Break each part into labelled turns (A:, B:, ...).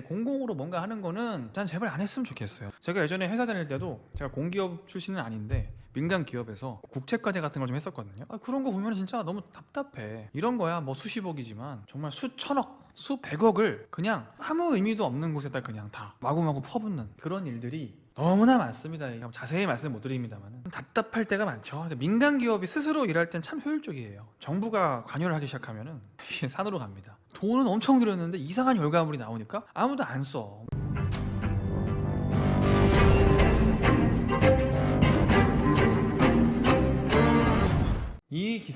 A: 공공으로 뭔가 하는 거는 난 제발 안 했으면 좋겠어요. 제가 예전에 회사 다닐 때도 제가 공기업 출신은 아닌데 민간 기업에서 국책과제 같은 걸 좀 했었거든요. 아, 그런 거 보면 진짜 너무 답답해. 이런 거야 뭐 수십억이지만 정말 수천억, 수백억을 그냥 아무 의미도 없는 곳에다 그냥 다 마구마구 퍼붓는 그런 일들이 너무나 많습니다. 자세히 말씀 못 드립니다만 답답할 때가 많죠. 그러니까 민간 기업이 스스로 일할 땐 참 효율적이에요. 정부가 관여를 하기 시작하면은 이게 산으로 갑니다. 돈은 엄청 들였는데 이상한 결과물이 나오니까 아무도 안 써.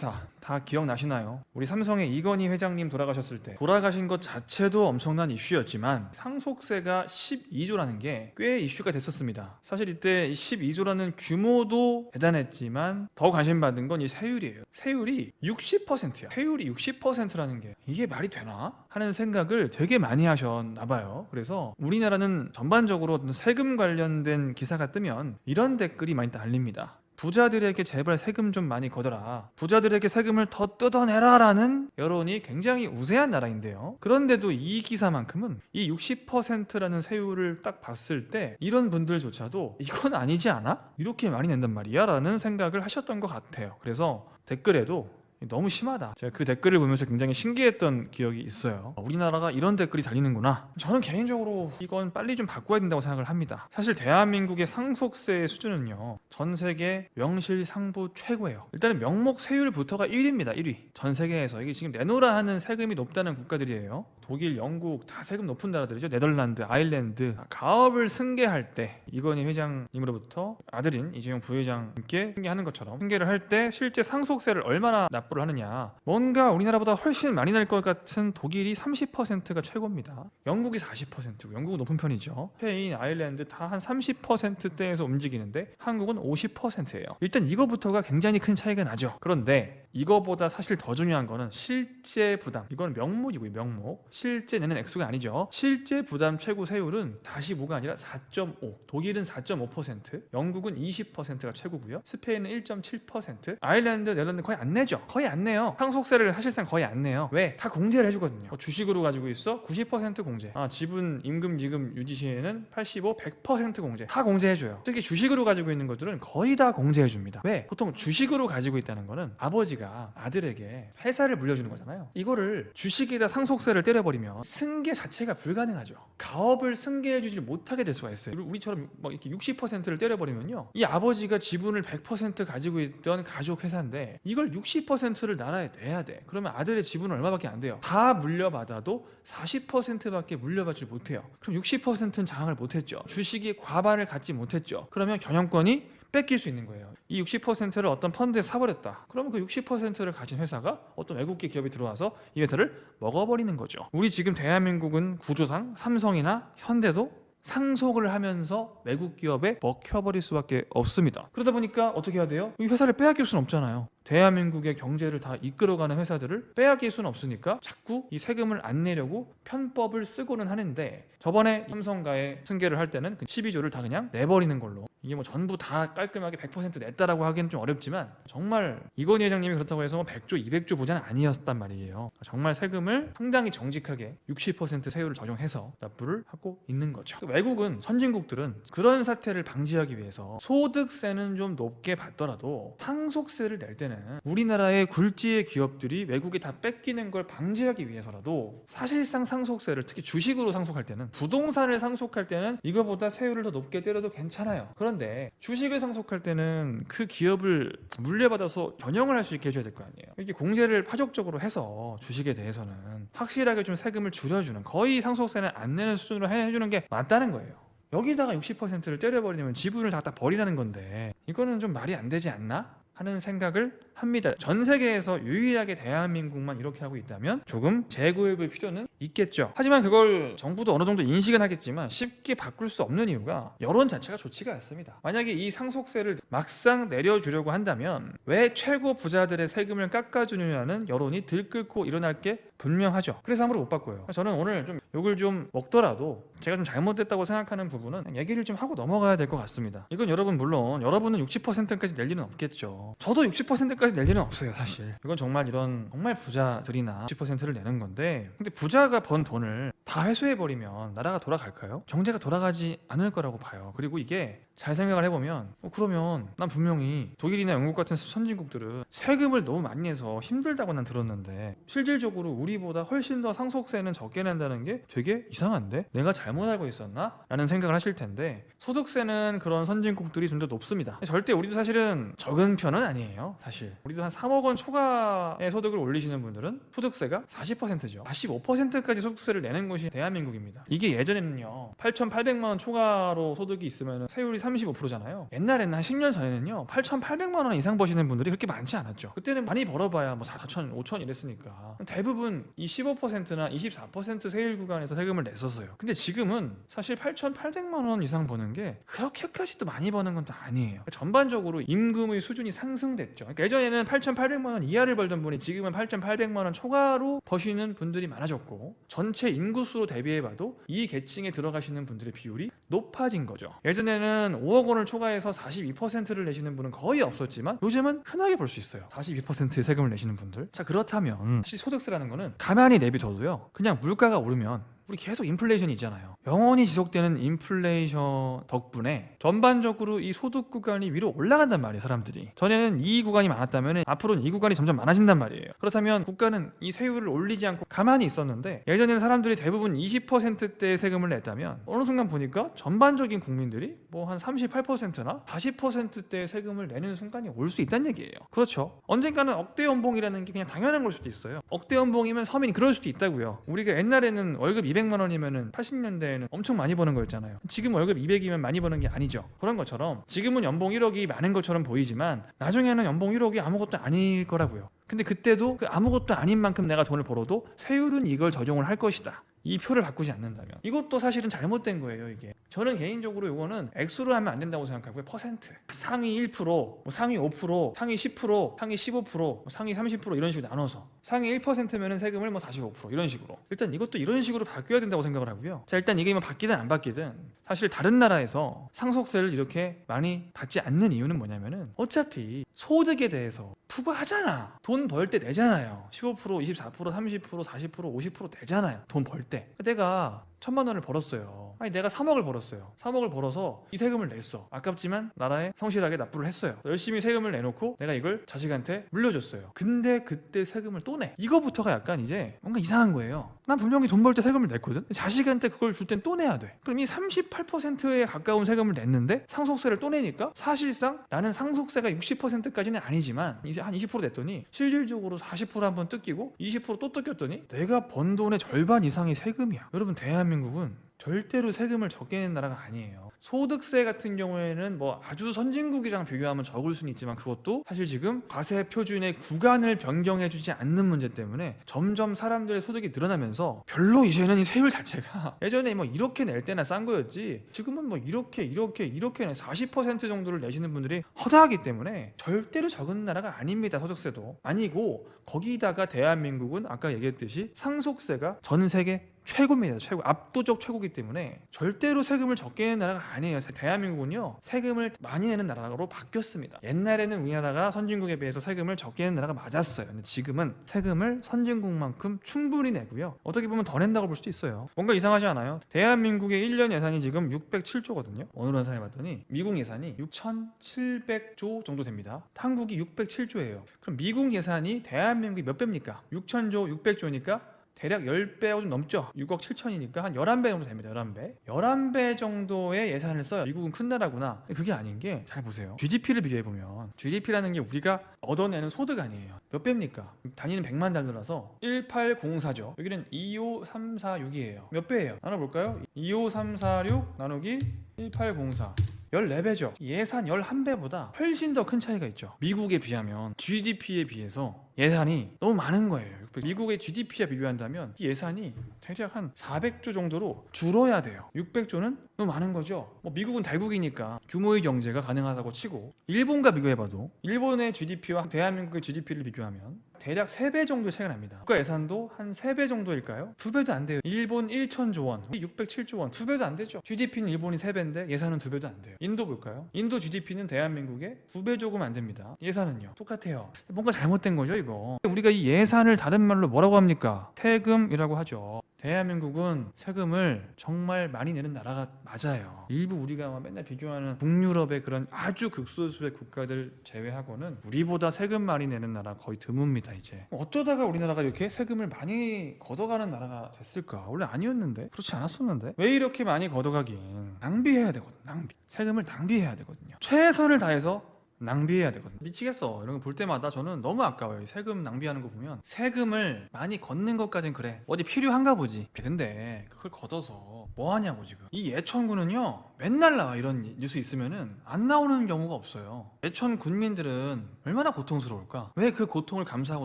A: 이 기사 다 기억나시나요? 우리 삼성의 이건희 회장님 돌아가셨을 때 돌아가신 것 자체도 엄청난 이슈였지만 상속세가 12조라는 게 꽤 이슈가 됐었습니다. 사실 이때 12조라는 규모도 대단했지만 더 관심 받은 건 이 세율이에요. 세율이 60%야. 세율이 60%라는 게 이게 말이 되나? 하는 생각을 되게 많이 하셨나 봐요. 그래서 우리나라는 전반적으로 세금 관련된 기사가 뜨면 이런 댓글이 많이 달립니다. 부자들에게 제발 세금 좀 많이 걷어라. 부자들에게 세금을 더 뜯어내라라는 여론이 굉장히 우세한 나라인데요. 그런데도 이 기사만큼은 이 60%라는 세율을 딱 봤을 때 이런 분들조차도 이건 아니지 않아? 이렇게 많이 낸단 말이야 라는 생각을 하셨던 것 같아요. 그래서 댓글에도 너무 심하다. 제가 그 댓글을 보면서 굉장히 신기했던 기억이 있어요. 우리나라가 이런 댓글이 달리는구나. 저는 개인적으로 이건 빨리 좀 바꿔야 된다고 생각을 합니다. 사실 대한민국의 상속세 수준은요. 전 세계 명실상부 최고예요. 일단은 명목 세율부터가 1위입니다. 1위. 전 세계에서 이게 지금 내노라 하는 세금이 높다는 국가들이에요. 독일, 영국 다 세금 높은 나라들이죠. 네덜란드, 아일랜드. 가업을 승계할 때 이건희 회장님으로부터 아들인 이재용 부회장님께 승계하는 것처럼 승계를 할 때 실제 상속세를 얼마나 납부 를 하느냐. 뭔가 우리나라보다 훨씬 많이 낼것 같은 독일이 30%가 최고입니다. 영국이 40%고 영국은 높은 편이죠. 스페인, 아일랜드 다 한 30%대에서 움직이는데 한국은 50%예요. 일단 이거부터가 굉장히 큰 차이가 나죠. 그런데 이거보다 사실 더 중요한 거는 실제 부담. 이거는 명목이고요, 명목. 실제 내는 액수가 아니죠. 실제 부담 최고 세율은 다시 뭐가 아니라 4.5. 독일은 4.5%, 영국은 20%가 최고고요. 스페인은 1.7%, 아일랜드, 네덜란드 거의 안 내죠. 거의 안 내요. 상속세를 사실상 거의 안 내요. 왜? 다 공제를 해주거든요. 뭐 주식으로 가지고 있어 90% 공제. 아, 지분, 임금, 지금 유지 시에는 85, 100% 공제. 다 공제해줘요. 특히 주식으로 가지고 있는 것들은 거의 다 공제해줍니다. 왜? 보통 주식으로 가지고 있다는 거는 아버지가 아들에게 회사를 물려주는 거잖아요. 이거를 주식에다 상속세를 때려버리면 승계 자체가 불가능하죠. 가업을 승계해주지 못하게 될 수가 있어요. 우리처럼 막 이렇게 60%를 때려버리면요. 이 아버지가 지분을 100% 가지고 있던 가족 회사인데 이걸 60%를 나라에 내야 돼. 그러면 아들의 지분은 얼마밖에 안 돼요. 다 물려받아도 40%밖에 물려받지 못해요. 그럼 60%는 장악을 못했죠. 주식이 과반을 갖지 못했죠. 그러면 경영권이 뺏길 수 있는 거예요. 이 60%를 어떤 펀드에 사버렸다. 그러면 그 60%를 가진 회사가 어떤 외국계 기업이 들어와서 이 회사를 먹어버리는 거죠. 우리 지금 대한민국은 구조상 삼성이나 현대도 상속을 하면서 외국 기업에 먹혀버릴 수밖에 없습니다. 그러다 보니까 어떻게 해야 돼요? 이 회사를 빼앗길 수는 없잖아요. 대한민국의 경제를 다 이끌어가는 회사들을 빼앗길 수는 없으니까 자꾸 이 세금을 안 내려고 편법을 쓰고는 하는데 저번에 삼성가에 승계를 할 때는 그 12조를 다 그냥 내버리는 걸로 이게 뭐 전부 다 깔끔하게 100% 냈다라고 하기는 좀 어렵지만 정말 이건희 회장님이 그렇다고 해서 뭐 100조, 200조 부자는 아니었단 말이에요. 정말 세금을 상당히 정직하게 60% 세율을 적용해서 납부를 하고 있는 거죠. 외국은 선진국들은 그런 사태를 방지하기 위해서 소득세는 좀 높게 받더라도 상속세를 낼 때는 우리나라의 굴지의 기업들이 외국에 다 뺏기는 걸 방지하기 위해서라도 사실상 상속세를 특히 주식으로 상속할 때는 부동산을 상속할 때는 이거보다 세율을 더 높게 때려도 괜찮아요. 그런데 주식을 상속할 때는 그 기업을 물려받아서 전용을 할 수 있게 해줘야 될 거 아니에요. 이렇게 공제를 파격적으로 해서 주식에 대해서는 확실하게 좀 세금을 줄여주는 거의 상속세는 안 내는 수준으로 해주는 게 맞다는 거예요. 여기다가 60%를 때려버리면 지분을 다 버리라는 건데 이거는 좀 말이 안 되지 않나? 하는 생각을 합니다. 전 세계에서 유일하게 대한민국만 이렇게 하고 있다면 조금 재고해볼 필요는 있겠죠. 하지만 그걸 정부도 어느 정도 인식은 하겠지만 쉽게 바꿀 수 없는 이유가 여론 자체가 좋지가 않습니다. 만약에 이 상속세를 막상 내려주려고 한다면 왜 최고 부자들의 세금을 깎아주느냐는 여론이 들끓고 일어날 게 분명하죠. 그래서 함부로 못 바꿔요. 저는 오늘 좀 욕을 좀 먹더라도 제가 좀 잘못됐다고 생각하는 부분은 얘기를 좀 하고 넘어가야 될 것 같습니다. 이건 여러분 물론 여러분은 60%까지 낼 일은 없겠죠. 저도 60%까지 60까지 낼 일은 없어요, 사실. 이건 정말 이런 정말 부자들이나 10%를 내는 건데, 근데 부자가 번 돈을 다 회수해 버리면 나라가 돌아갈까요? 경제가 돌아가지 않을 거라고 봐요. 그리고 이게 잘 생각을 해보면, 어, 그러면 난 분명히 독일이나 영국 같은 선진국들은 세금을 너무 많이 내서 힘들다고 난 들었는데 실질적으로 우리보다 훨씬 더 상속세는 적게 낸다는 게 되게 이상한데 내가 잘못 알고 있었나? 라는 생각을 하실 텐데 소득세는 그런 선진국들이 좀 더 높습니다. 절대 우리도 사실은 적은 편은 아니에요. 사실 우리도 한 3억 원 초과의 소득을 올리시는 분들은 소득세가 40%죠. 45%까지 소득세를 내는 곳이 대한민국입니다. 이게 예전에는요 8,800만 원 초과로 소득이 있으면 세율이 35%잖아요. 옛날에는 한 10년 전에는요 8,800만 원 이상 버시는 분들이 그렇게 많지 않았죠. 그때는 많이 벌어봐야 뭐 4천, 5천 이랬으니까 대부분 이 15%나 24% 세율 구간에서 세금을 냈었어요. 근데 지금은 사실 8,800만 원 이상 버는 게 그렇게까지 또 많이 버는 건 또 아니에요. 전반적으로 임금의 수준이 상승됐죠. 그러니까 예전에는 8,800만 원 이하를 벌던 분이 지금은 8,800만 원 초과로 버시는 분들이 많아졌고 전체 인구수로 대비해봐도 이 계층에 들어가시는 분들의 비율이 높아진 거죠. 예전에는 5억 원을 초과해서 42%를 내시는 분은 거의 없었지만 요즘은 흔하게 볼 수 있어요. 42%의 세금을 내시는 분들. 자 그렇다면 사실 소득세라는 거는 가만히 내비둬도요. 그냥 물가가 오르면 우리 계속 인플레이션이 있잖아요. 영원히 지속되는 인플레이션 덕분에 전반적으로 이 소득 구간이 위로 올라간단 말이에요, 사람들이. 전에는 이 구간이 많았다면 앞으로는 이 구간이 점점 많아진단 말이에요. 그렇다면 국가는 이 세율을 올리지 않고 가만히 있었는데 예전에는 사람들이 대부분 20%대의 세금을 냈다면 어느 순간 보니까 전반적인 국민들이 뭐 한 38%나 40%대의 세금을 내는 순간이 올 수 있다는 얘기예요. 그렇죠. 언젠가는 억대 연봉이라는 게 그냥 당연한 걸 수도 있어요. 억대 연봉이면 서민이 그럴 수도 있다고요. 우리가 옛날에는 월급 200만 원이면은 80년대에는 엄청 많이 버는 거였잖아요. 지금 월급 200이면 많이 버는 게 아니죠. 그런 것처럼 지금은 연봉 1억이 많은 것처럼 보이지만 나중에는 연봉 1억이 아무것도 아닐 거라고요. 근데 그때도 그 아무것도 아닌 만큼 내가 돈을 벌어도 세율은 이걸 적용을 할 것이다. 이 표를 바꾸지 않는다면 이것도 사실은 잘못된 거예요 이게 저는 개인적으로 이거는 액수로 하면 안 된다고 생각하고요 퍼센트 상위 1%뭐 상위 5% 상위 10% 상위 15%뭐 상위 30% 이런 식으로 나눠서 상위 1%면은 세금을 뭐 45% 이런 식으로. 일단 이것도 이런 식으로 바뀌어야 된다고 생각을 하고요. 자 일단 이게 뭐 바뀌든 안 바뀌든 사실 다른 나라에서 상속세를 이렇게 많이 받지 않는 이유는 뭐냐면은 어차피 소득에 대해서 부과하잖아. 돈 벌 때 내잖아요. 15% 24% 30% 40% 50% 내잖아요. 돈 벌 때. 내가 천만 원을 벌었어요. 아니 내가 3억을 벌었어요. 3억을 벌어서 이 세금을 냈어. 아깝지만 나라에 성실하게 납부를 했어요. 열심히 세금을 내놓고 내가 이걸 자식한테 물려줬어요. 근데 그때 세금을 또 내. 이거부터가 약간 이제 뭔가 이상한 거예요. 난 분명히 돈 벌 때 세금을 냈거든. 자식한테 그걸 줄 땐 또 내야 돼. 그럼 이 38%에 가까운 세금을 냈는데 상속세를 또 내니까 사실상 나는 상속세가 60%까지는 아니지만 이제 한 20% 냈더니 실질적으로 40% 한번 뜯기고 20%또 뜯겼더니 내가 번 돈의 절반 이상이 세금이야. 여러분 대한민국 은 절대로 세금을 적게 내는 나라가 아니에요. 소득세 같은 경우에는 뭐 아주 선진국이랑 비교하면 적을 수는 있지만 그것도 사실 지금 과세 표준의 구간을 변경해주지 않는 문제 때문에 점점 사람들의 소득이 늘어나면서 별로 이제는 이 세율 자체가 예전에 뭐 이렇게 낼 때나 싼 거였지 지금은 뭐 이렇게 이렇게 이렇게 40% 정도를 내시는 분들이 허다하기 때문에 절대로 적은 나라가 아닙니다. 소득세도 아니고 거기다가 대한민국은 아까 얘기했듯이 상속세가 전 세계 최고입니다. 최고 압도적 최고기 때문에 절대로 세금을 적게 내는 나라가 아니에요. 대한민국은요 세금을 많이 내는 나라로 바뀌었습니다. 옛날에는 우리나라가 선진국에 비해서 세금을 적게 내는 나라가 맞았어요. 근데 지금은 세금을 선진국만큼 충분히 내고요. 어떻게 보면 더 낸다고 볼 수도 있어요. 뭔가 이상하지 않아요? 대한민국의 1년 예산이 지금 607조거든요. 어느 예산에 봤더니 미국 예산이 6,700조 정도 됩니다. 한국이 607조예요. 그럼 미국 예산이 대한민국이 몇 배입니까? 6,000조, 600조니까 대략 10배가 좀 넘죠. 6억 7천이니까 한 11배 정도 됩니다. 11배. 11배 정도의 예산을 써요. 미국은 큰 나라구나. 그게 아닌 게 잘 보세요. GDP를 비교해 보면 GDP라는 게 우리가 얻어내는 소득 아니에요. 몇 배입니까? 단위는 100만 달러라서 1804죠. 여기는 25346이에요. 몇 배예요? 나눠 볼까요? 25346 나누기 1804. 14배죠. 예산 11배보다 훨씬 더 큰 차이가 있죠. 미국에 비하면 GDP에 비해서 예산이 너무 많은 거예요. 미국의 GDP와 비교한다면 이 예산이 대략 한 400조 정도로 줄어야 돼요. 600조는 너무 많은 거죠. 뭐 미국은 달국이니까 규모의 경제가 가능하다고 치고 일본과 비교해봐도 일본의 GDP와 대한민국의 GDP를 비교하면 대략 3배 정도 차이가 납니다. 국가 예산도 한 3배 정도일까요? 2배도 안 돼요. 일본 1천조 원, 607조 원, 2배도 안 되죠. GDP는 일본이 3배인데 예산은 2배도 안 돼요. 인도 볼까요? 인도 GDP는 대한민국의 2배 조금 안 됩니다. 예산은요. 똑같아요. 뭔가 잘못된 거죠, 이거. 우리가 이 예산을 다른 말로 뭐라고 합니까? 세금이라고 하죠. 대한민국은 세금을 정말 많이 내는 나라가 맞아요. 일부 우리가 막 맨날 비교하는 북유럽의 그런 아주 극소수의 국가들 제외하고는 우리보다 세금 많이 내는 나라 거의 드뭅니다 이제. 어쩌다가 우리나라가 이렇게 세금을 많이 걷어가는 나라가 됐을까? 원래 아니었는데 그렇지 않았었는데 왜 이렇게 많이 걷어가긴? 낭비해야 되거든. 낭비. 세금을 낭비해야 되거든요. 최선을 다해서 낭비해야 되거든요. 미치겠어. 이런 거 볼 때마다 저는 너무 아까워요. 이 세금 낭비하는 거 보면 세금을 많이 걷는 것까진 그래. 어디 필요한가 보지. 근데 그걸 걷어서 뭐 하냐고 지금. 이 예천군은요. 맨날 나와 이런 뉴스 있으면은 안 나오는 경우가 없어요. 예천 군민들은 얼마나 고통스러울까? 왜 그 고통을 감수하고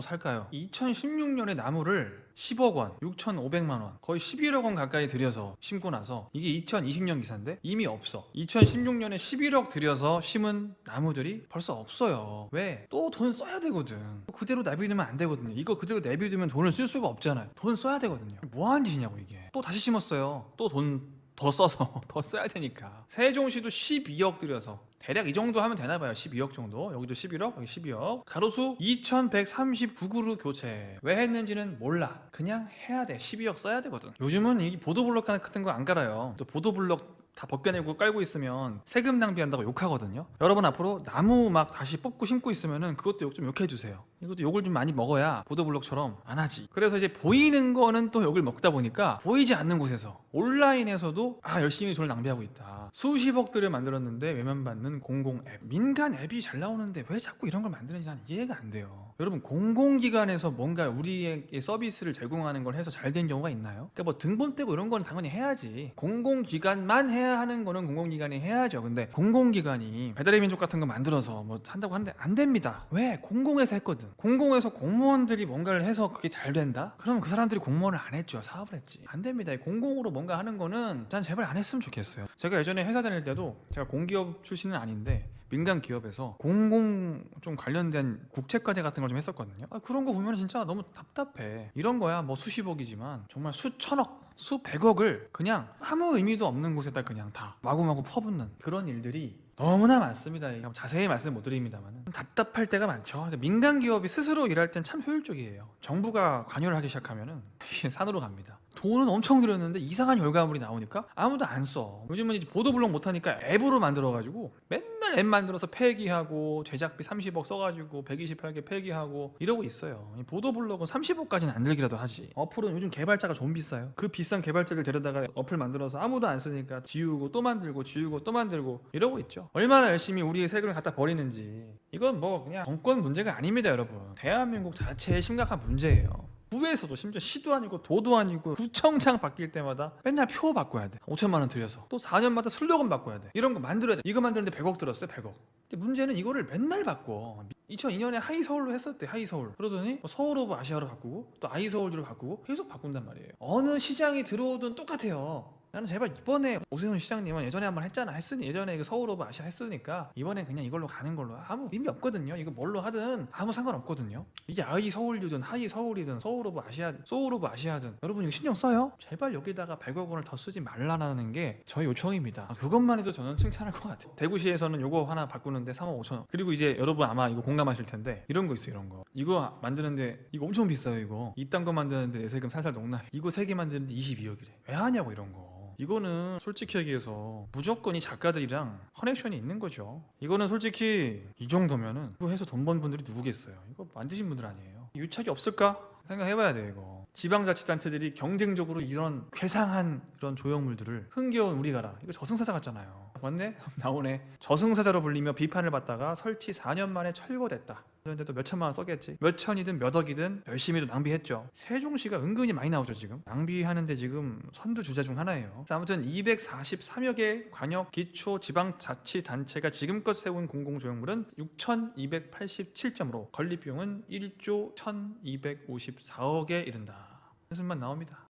A: 살까요? 2016년에 나무를 10억 원, 6,500만 원, 거의 11억 원 가까이 들여서 심고 나서 이게 2020년 기사인데 이미 없어. 2016년에 11억 들여서 심은 나무들이 벌써 없어요. 왜? 또 돈 써야 되거든. 그대로 내비두면 안 되거든요. 이거 그대로 내비두면 돈을 쓸 수가 없잖아요. 돈 써야 되거든요. 뭐 하는 짓이냐고 이게. 또 다시 심었어요. 또 돈 더 써서 더 써야 되니까. 세종시도 12억 들여서 대략 이 정도 하면 되나 봐요. 12억 정도. 여기도 11억, 여기 12억. 가로수 2139그루 교체. 왜 했는지는 몰라. 그냥 해야 돼. 12억 써야 되거든. 요즘은 이 보도블록 같은 거 안 갈아요. 또 보도블록 다 벗겨내고 깔고 있으면 세금 낭비한다고 욕하거든요. 여러분 앞으로 나무 막 다시 뽑고 심고 있으면은 그것도 욕 좀 욕해 주세요. 이것도 욕을 좀 많이 먹어야 보도블록처럼 안 하지. 그래서 이제 보이는 거는 또 욕을 먹다 보니까 보이지 않는 곳에서 온라인에서도 아 열심히 돈을 낭비하고 있다. 수십억들을 만들었는데 외면받는 공공 앱. 민간 앱이 잘 나오는데 왜 자꾸 이런 걸 만드는지 난 이해가 안 돼요. 여러분 공공기관에서 뭔가 우리에게 서비스를 제공하는 걸 해서 잘 된 경우가 있나요? 그러니까 뭐 등본 떼고 이런 거는 당연히 해야지. 공공기관만 해야 하는 거는 공공기관이 해야죠. 근데 공공기관이 배달의 민족 같은 거 만들어서 뭐 한다고 하는데 안 됩니다. 왜? 공공에서 했거든. 공공에서 공무원들이 뭔가를 해서 그게 잘 된다? 그러면 그 사람들이 공무원을 안 했죠. 사업을 했지. 안 됩니다. 이 공공으로 뭔가 하는 거는 난 제발 안 했으면 좋겠어요. 제가 예전에 회사 다닐 때도 제가 공기업 출신은 아닌데 민간 기업에서 공공 좀 관련된 국채과제 같은 걸 좀 했었거든요. 아, 그런 거 보면 진짜 너무 답답해. 이런 거야 뭐 수십억이지만 정말 수천억, 수백억을 그냥 아무 의미도 없는 곳에다 그냥 다 마구마구 퍼붓는 그런 일들이 너무나 많습니다. 자세히 말씀 못 드립니다만 답답할 때가 많죠. 민간 기업이 스스로 일할 땐 참 효율적이에요. 정부가 관여를 하기 시작하면은 산으로 갑니다. 돈은 엄청 들였는데 이상한 결과물이 나오니까 아무도 안 써. 요즘은 이제 보도블록 못 하니까 앱으로 만들어 가지고 맨 날 앱 만들어서 폐기하고 제작비 30억 써가지고 128개 폐기하고 이러고 있어요. 이 보도블록은 30억까지는 안 들기라도 하지. 어플은 요즘 개발자가 좀 비싸요. 그 비싼 개발자를 데려다가 어플 만들어서 아무도 안 쓰니까 지우고 또 만들고 지우고 또 만들고 이러고 있죠. 얼마나 열심히 우리의 세금을 갖다 버리는지 이건 뭐 그냥 정권 문제가 아닙니다, 여러분. 대한민국 자체의 심각한 문제예요. 구에서도 심지어 시도 아니고 도도 아니고 구청장 바뀔 때마다 맨날 표 바꿔야 돼. 5천만 원 들여서. 또 4년마다 슬로건 바꿔야 돼. 이런 거 만들어야 돼. 이거 만드는데 100억 들었어요? 100억. 근데 문제는 이거를 맨날 바꿔. 2002년에 하이 서울로 했었대 하이 서울. 그러더니 뭐 서울 오브 아시아로 바꾸고 또 아이 서울주로 바꾸고 계속 바꾼단 말이에요. 어느 시장이 들어오든 똑같아요 나는 제발 이번에 오세훈 시장님은 예전에 한번 했잖아. 했으니 예전에 그 서울 오브 아시아 했으니까 이번에 그냥 이걸로 가는 걸로. 아무 의미 없거든요. 이거 뭘로 하든 아무 상관없거든요. 이게 아이 서울이든 하이 서울이든 서울 오브 아시아 소울 오브 아시아든. 여러분 이거 신경 써요? 제발 여기다가 100억 원을 더 쓰지 말라는 게 저희 요청입니다. 아, 그것만 해도 저는 칭찬할 것 같아요. 대구시에서는 요거 하나 바꾸는데 3억 5천 원. 그리고 이제 여러분 아마 이거 공감하실 텐데 이런 거 있어요 이런 거. 이거 만드는데 이거 엄청 비싸요 이거. 이딴 거 만드는데 내 세금 살살 녹나 이거 3개 만드는데 22억이래. 왜 하냐고 이런 거 이거는 솔직히 얘기해서 무조건 이 작가들이랑 커넥션이 있는 거죠. 이거는 솔직히 이 정도면은 이거 해서 돈 번 분들이 누구겠어요. 이거 만드신 분들 아니에요. 유착이 없을까? 생각해봐야 돼 이거. 지방자치단체들이 경쟁적으로 이런 괴상한 그런 조형물들을 흥겨운 우리가라 이거 저승사자 같잖아요. 맞네? 나오네. 저승사자로 불리며 비판을 받다가 설치 4년 만에 철거됐다. 그런데 또 몇 천만 원 써겠지. 몇 천이든 몇 억이든 열심히 또 낭비했죠. 세종시가 은근히 많이 나오죠 지금. 낭비하는데 지금 선두 주자 중 하나예요. 자, 아무튼 243여 개 관역 기초 지방자치 단체가 지금껏 세운 공공조형물은 6,287점으로 건립 비용은 1조 1,254억에 이른다. 한숨만 나옵니다.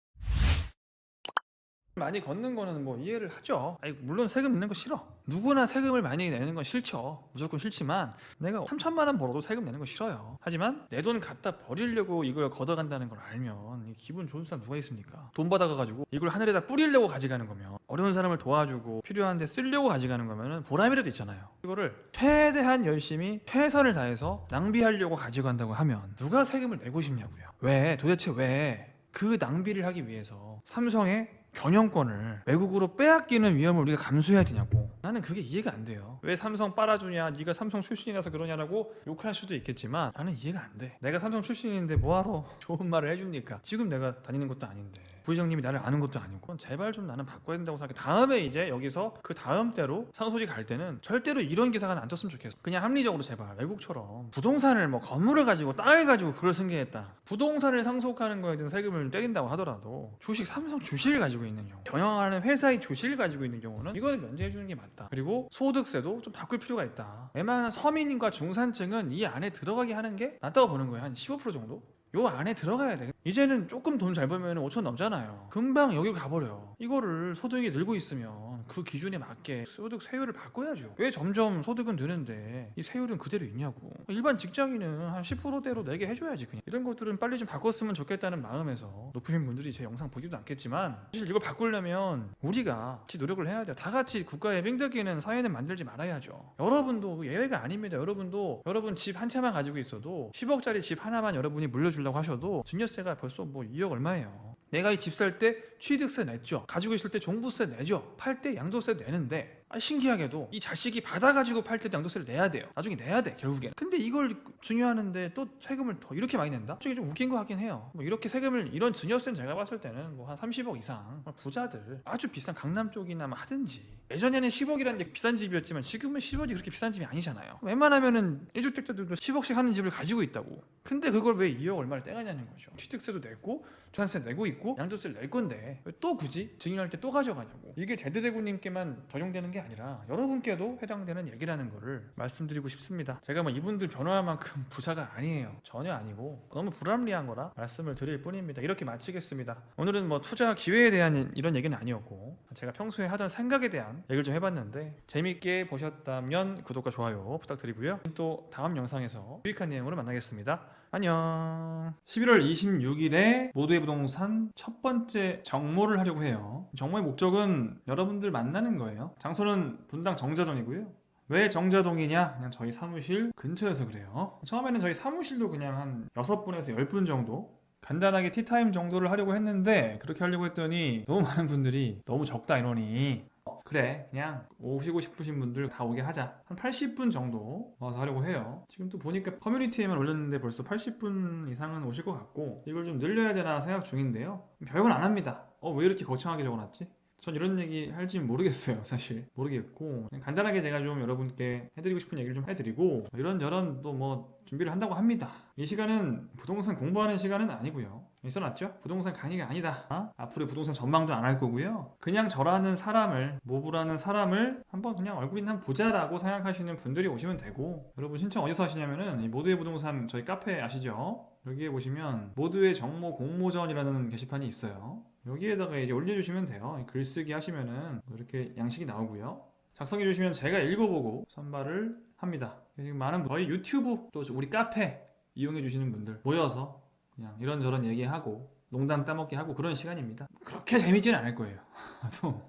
A: 많이 걷는 거는 뭐 이해를 하죠. 아니, 물론 세금 내는 거 싫어. 누구나 세금을 많이 내는 건 싫죠. 무조건 싫지만 내가 3천만 원 벌어도 세금 내는 거 싫어요. 하지만 내 돈 갖다 버리려고 이걸 걷어간다는 걸 알면 이 기분 좋은 사람 누가 있습니까? 돈 받아가가지고 이걸 하늘에다 뿌리려고 가져가는 거면 어려운 사람을 도와주고 필요한데 쓰려고 가져가는 거면은 보람이라도 있잖아요. 이거를 최대한 열심히 최선을 다해서 낭비하려고 가져간다고 하면 누가 세금을 내고 싶냐고요. 왜? 도대체 왜? 그 낭비를 하기 위해서 삼성의 경영권을 외국으로 빼앗기는 위험을 우리가 감수해야 되냐고. 나는 그게 이해가 안 돼요. 왜 삼성 빨아주냐 네가 삼성 출신이라서 그러냐라고 욕할 수도 있겠지만 나는 이해가 안돼. 내가 삼성 출신인데 뭐하러 좋은 말을 해줍니까? 지금 내가 다니는 것도 아닌데 부회장님이 나를 아는 것도 아니고 제발 좀 나는 바꿔야 된다고 생각해. 다음에 이제 여기서 그 다음 때로 상소지 갈 때는 절대로 이런 기사가 안 떴으면 좋겠어. 그냥 합리적으로 제발 외국처럼 부동산을 뭐 건물을 가지고 땅을 가지고 그걸 승계했다. 부동산을 상속하는 거에 대한 세금을 때린다고 하더라도 주식 삼성 주식을 가지고 있는 경우 경영하는 회사의 주식을 가지고 있는 경우는 이거는 면제해 주는 게 맞다. 그리고 소득세도 좀 바꿀 필요가 있다. 웬만한 서민과 중산층은 이 안에 들어가게 하는 게 낫다고 보는 거예요. 한 15% 정도 요 안에 들어가야 돼. 이제는 조금 돈 잘 벌면 5천 넘잖아요. 금방 여기 가버려. 이거를 소득이 늘고 있으면 그 기준에 맞게 소득 세율을 바꿔야죠. 왜 점점 소득은 느는데 이 세율은 그대로 있냐고. 일반 직장인은 한 10%대로 내게 해줘야지 그냥. 이런 것들은 빨리 좀 바꿨으면 좋겠다는 마음에서 높으신 분들이 제 영상 보지도 않겠지만 사실 이걸 바꾸려면 우리가 같이 노력을 해야 돼요. 다 같이 국가의 빙덕이는 사회는 만들지 말아야죠. 여러분도 예외가 아닙니다. 여러분도 여러분 집 한 채만 가지고 있어도 10억짜리 집 하나만 여러분이 물려주 려고 하셔도 증여세가 벌써 뭐 2억 얼마예요. 내가 이 집 살 때 취득세 냈죠. 가지고 있을 때 종부세 내죠. 팔 때 양도세 내는데 아, 신기하게도 이 자식이 받아가지고 팔 때도 양도세를 내야 돼요. 나중에 내야 돼 결국엔. 근데 이걸 중요하는데 또 세금을 더 이렇게 많이 낸다? 솔직히 좀 웃긴 것 같긴 해요. 뭐 이렇게 세금을 이런 증여세는 제가 봤을 때는 뭐 한 30억 이상 부자들 아주 비싼 강남 쪽이나 뭐 하든지 예전에는 10억이라는 게 비싼 집이었지만 지금은 10억이 그렇게 비싼 집이 아니잖아요. 웬만하면은 1주택자들도 10억씩 하는 집을 가지고 있다고. 근데 그걸 왜 2억 얼마를 떼가냐는 거죠. 취득세도 냈고 전세 내고 있고 양도세를 낼 건데 왜또 굳이 증여할 때 또 가져가냐고. 이게 제드래곤님께만 적용되는 게 아니라 여러분께도 해당되는 얘기라는 거를 말씀드리고 싶습니다. 제가 뭐 이분들 변호할 만큼 부자가 아니에요. 전혀 아니고 너무 불합리한 거라 말씀을 드릴 뿐입니다. 이렇게 마치겠습니다. 오늘은 뭐 투자 기회에 대한 이런 얘기는 아니었고 제가 평소에 하던 생각에 대한 얘기를 좀 해봤는데 재밌게 보셨다면 구독과 좋아요 부탁드리고요. 또 다음 영상에서 유익한 내용으로 만나겠습니다. 안녕. 11월 26일에 모두의 부동산 첫 번째 정모를 하려고 해요. 정모의 목적은 여러분들 만나는 거예요. 장소는 분당 정자동이고요. 왜 정자동이냐? 그냥 저희 사무실 근처여서 그래요. 처음에는 저희 사무실도 그냥 한 6분에서 10분 정도 간단하게 티타임 정도를 하려고 했는데 그렇게 하려고 했더니 너무 많은 분들이 너무 적다 인원이 어, 그래 그냥 오시고 싶으신 분들 다 오게 하자 한 80분 정도 와서 하려고 해요 지금 또 보니까 커뮤니티에만 올렸는데 벌써 80분 이상은 오실 것 같고 이걸 좀 늘려야 되나 생각 중인데요 별건 안 합니다 어 왜 이렇게 거창하게 적어놨지? 전 이런 얘기 할지 모르겠어요 사실. 모르겠고 간단하게 제가 좀 여러분께 해드리고 싶은 얘기를 좀 해드리고 이런저런 또 뭐 준비를 한다고 합니다. 이 시간은 부동산 공부하는 시간은 아니고요 써놨죠? 부동산 강의가 아니다 어? 앞으로 부동산 전망도 안 할 거고요 그냥 저라는 사람을 모부라는 사람을 한번 그냥 얼굴이나 한번 보자라고 생각하시는 분들이 오시면 되고 여러분 신청 어디서 하시냐면은 이 모두의 부동산 저희 카페 아시죠? 여기에 보시면 모두의 정모 공모전이라는 게시판이 있어요 여기에다가 이제 올려주시면 돼요. 글쓰기 하시면은 이렇게 양식이 나오고요. 작성해 주시면 제가 읽어보고 선발을 합니다. 많은 분- 저희 유튜브 또 우리 카페 이용해 주시는 분들 모여서 그냥 이런저런 얘기하고 농담 따먹기 하고 그런 시간입니다. 그렇게 재밌지는 않을 거예요. 또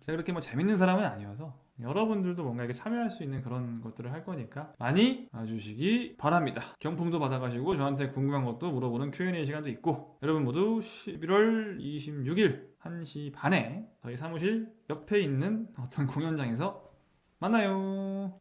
A: 제가 그렇게 뭐 재밌는 사람은 아니어서 여러분들도 뭔가 이렇게 참여할 수 있는 그런 것들을 할 거니까 많이 와주시기 바랍니다. 경품도 받아가시고 저한테 궁금한 것도 물어보는 Q&A 시간도 있고 여러분 모두 11월 26일 1시 반에 저희 사무실 옆에 있는 어떤 공연장에서 만나요.